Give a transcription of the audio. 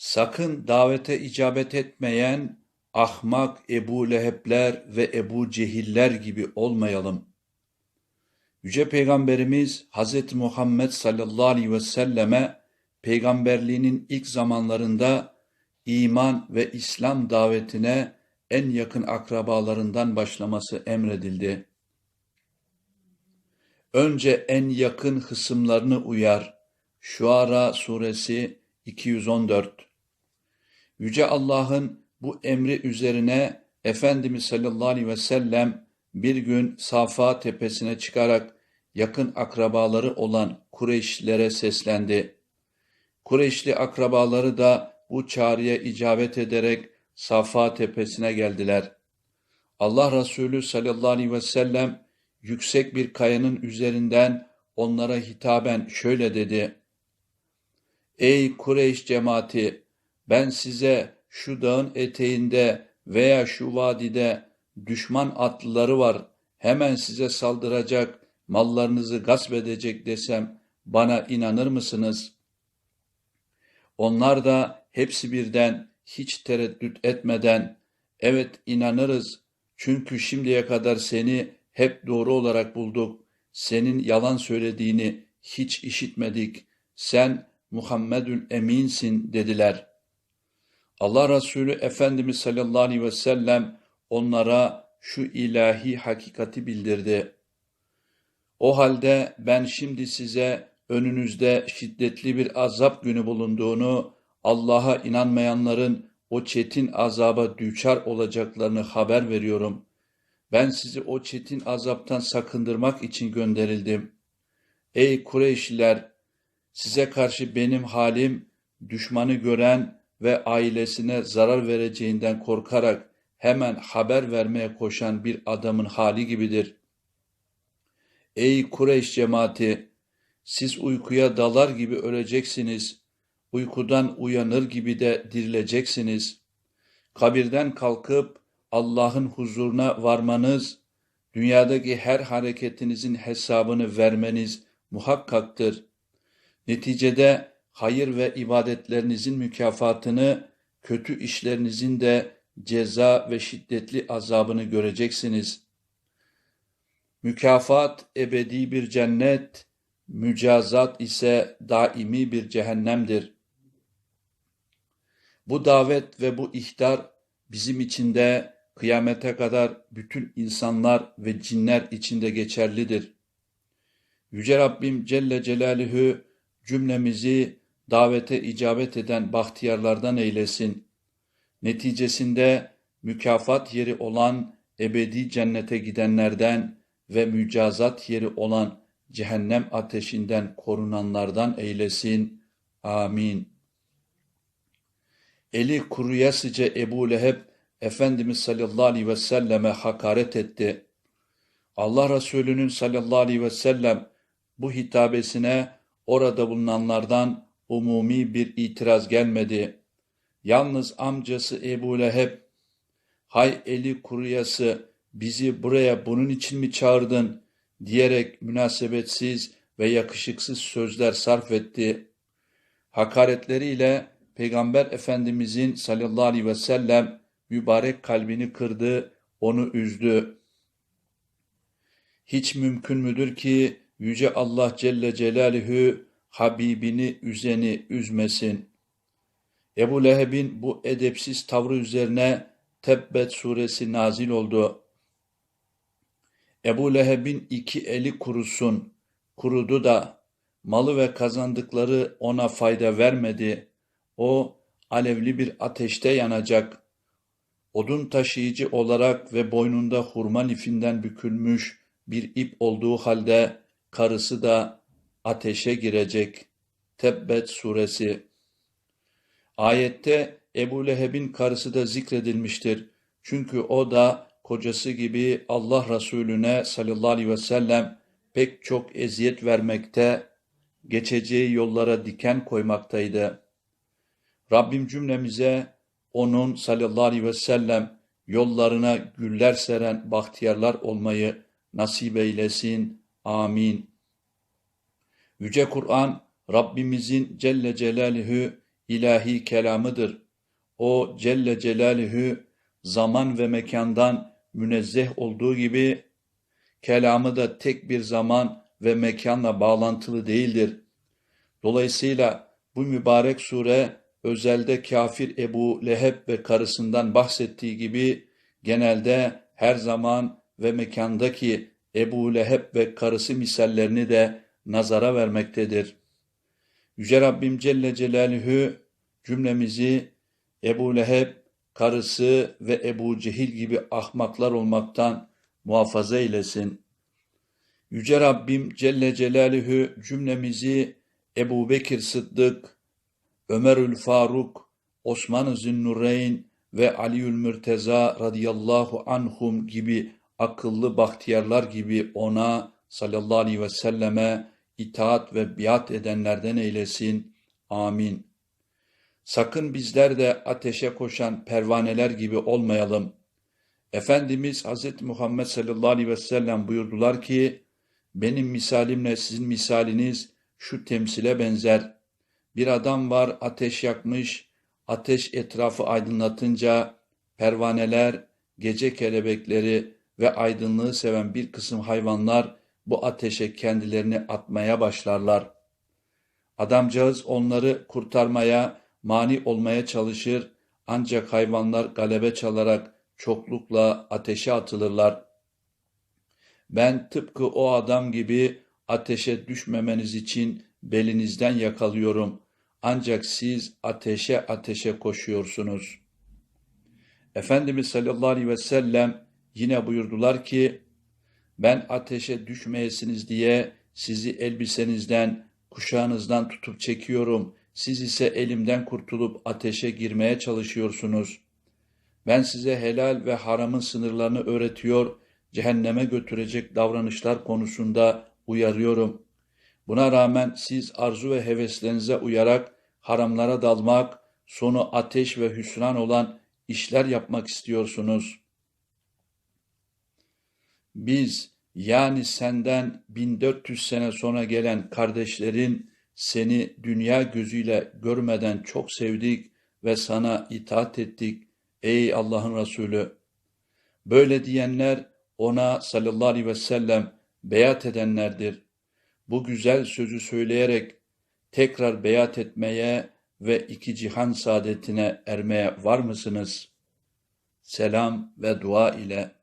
Sakın davete icabet etmeyen ahmak Ebu Lehebler ve Ebu Cehiller gibi olmayalım. Yüce Peygamberimiz Hz. Muhammed sallallahu aleyhi ve selleme peygamberliğinin ilk zamanlarında iman ve İslam davetine en yakın akrabalarından başlaması emredildi. Önce en yakın hısımlarını uyar. Şuara suresi 214 Yüce Allah'ın bu emri üzerine Efendimiz sallallahu aleyhi ve sellem bir gün Safa tepesine çıkarak yakın akrabaları olan Kureyşlilere seslendi. Kureyşli akrabaları da bu çağrıya icabet ederek Safa tepesine geldiler. Allah Resulü sallallahu aleyhi ve sellem yüksek bir kayanın üzerinden onlara hitaben şöyle dedi. Ey Kureyş cemaati! Ben size şu dağın eteğinde veya şu vadide düşman atlıları var, hemen size saldıracak, mallarınızı gasp edecek desem bana inanır mısınız? Onlar da hepsi birden hiç tereddüt etmeden evet inanırız çünkü şimdiye kadar seni hep doğru olarak bulduk. Senin yalan söylediğini hiç işitmedik. Sen Muhammedül Eminsin dediler. Allah Resulü Efendimiz sallallahu aleyhi ve sellem onlara şu ilahi hakikati bildirdi. O halde ben şimdi size önünüzde şiddetli bir azap günü bulunduğunu, Allah'a inanmayanların o çetin azaba düçar olacaklarını haber veriyorum. Ben sizi o çetin azaptan sakındırmak için gönderildim. Ey Kureyşliler! Size karşı benim halim, düşmanı gören ve ailesine zarar vereceğinden korkarak hemen haber vermeye koşan bir adamın hali gibidir. Ey Kureyş cemaati! Siz uykuya dalar gibi öleceksiniz. Uykudan uyanır gibi de dirileceksiniz. Kabirden kalkıp Allah'ın huzuruna varmanız, dünyadaki her hareketinizin hesabını vermeniz muhakkaktır. Neticede hayır ve ibadetlerinizin mükafatını, kötü işlerinizin de ceza ve şiddetli azabını göreceksiniz. Mükafat ebedi bir cennet, mücazat ise daimi bir cehennemdir. Bu davet ve bu ihtar bizim için de kıyamete kadar bütün insanlar ve cinler içinde geçerlidir. Yüce Rabbim Celle Celaluhu cümlemizi davete icabet eden bahtiyarlardan eylesin. Neticesinde mükafat yeri olan ebedi cennete gidenlerden ve mücazat yeri olan cehennem ateşinden korunanlardan eylesin. Amin. Eli kuruyasıca Ebu Leheb Efendimiz sallallahu aleyhi ve selleme hakaret etti. Allah Resulü'nün sallallahu aleyhi ve sellem bu hitabesine orada bulunanlardan umumi bir itiraz gelmedi. Yalnız amcası Ebu Leheb, hay eli kuruyası bizi buraya bunun için mi çağırdın diyerek münasebetsiz ve yakışıksız sözler sarf etti. Hakaretleriyle Peygamber Efendimizin sallallahu aleyhi ve sellem mübarek kalbini kırdı, onu üzdü. Hiç mümkün müdür ki Yüce Allah Celle Celaluhu Habibini üzeni üzmesin. Ebu Leheb'in bu edepsiz tavrı üzerine Tebbet suresi nazil oldu. Ebu Leheb'in iki eli kurusun, kurudu da malı ve kazandıkları ona fayda vermedi. O alevli bir ateşte yanacak. Odun taşıyıcı olarak ve boynunda hurma lifinden bükülmüş bir ip olduğu halde karısı da ateşe girecek. Tebbet suresi Ayette Ebu Leheb'in karısı da zikredilmiştir. Çünkü o da kocası gibi Allah Resulüne sallallahu aleyhi ve sellem pek çok eziyet vermekte, geçeceği yollara diken koymaktaydı. Rabbim cümlemize onun sallallahu aleyhi ve sellem yollarına güller seren bahtiyarlar olmayı nasip eylesin. Amin. Yüce Kur'an Rabbimizin Celle Celaluhu ilahi kelamıdır. O Celle Celaluhu zaman ve mekandan münezzeh olduğu gibi kelamı da tek bir zaman ve mekanla bağlantılı değildir. Dolayısıyla bu mübarek sure özelde kafir Ebu Leheb ve karısından bahsettiği gibi genelde her zaman ve mekandaki Ebu Leheb ve karısı misallerini de nazara vermektedir. Yüce Rabbim Celle Celaluhu cümlemizi Ebu Leheb, karısı ve Ebu Cehil gibi ahmaklar olmaktan muhafaza eylesin. Yüce Rabbim Celle Celaluhu cümlemizi Ebu Bekir Sıddık, Ömerül Faruk, Osman-ı Zünnüreyn ve Aliül Mürteza radıyallahu anhum gibi akıllı bahtiyarlar gibi ona sallallahu aleyhi ve selleme itaat ve biat edenlerden eylesin. Amin. Sakın bizler de ateşe koşan pervaneler gibi olmayalım. Efendimiz Hz. Muhammed sallallahu aleyhi ve sellem buyurdular ki, benim misalimle sizin misaliniz şu temsile benzer. Bir adam var ateş yakmış, ateş etrafı aydınlatınca pervaneler, gece kelebekleri ve aydınlığı seven bir kısım hayvanlar bu ateşe kendilerini atmaya başlarlar. Adamcağız onları kurtarmaya, mani olmaya çalışır ancak hayvanlar galebe çalarak çoklukla ateşe atılırlar. Ben tıpkı o adam gibi ateşe düşmemeniz için belinizden yakalıyorum. Ancak siz ateşe ateşe koşuyorsunuz. Efendimiz sallallahu aleyhi ve sellem yine buyurdular ki, ben ateşe düşmeyesiniz diye sizi elbisenizden, kuşağınızdan tutup çekiyorum. Siz ise elimden kurtulup ateşe girmeye çalışıyorsunuz. Ben size helal ve haramın sınırlarını öğretiyor, cehenneme götürecek davranışlar konusunda uyarıyorum. Buna rağmen siz arzu ve heveslerinize uyarak haramlara dalmak, sonu ateş ve hüsran olan işler yapmak istiyorsunuz. Biz yani senden 1400 sene sonra gelen kardeşlerin seni dünya gözüyle görmeden çok sevdik ve sana itaat ettik ey Allah'ın Resulü. Böyle diyenler ona sallallahu aleyhi ve sellem beyat edenlerdir. Bu güzel sözü söyleyerek tekrar beyat etmeye ve iki cihan saadetine ermeye var mısınız? Selam ve dua ile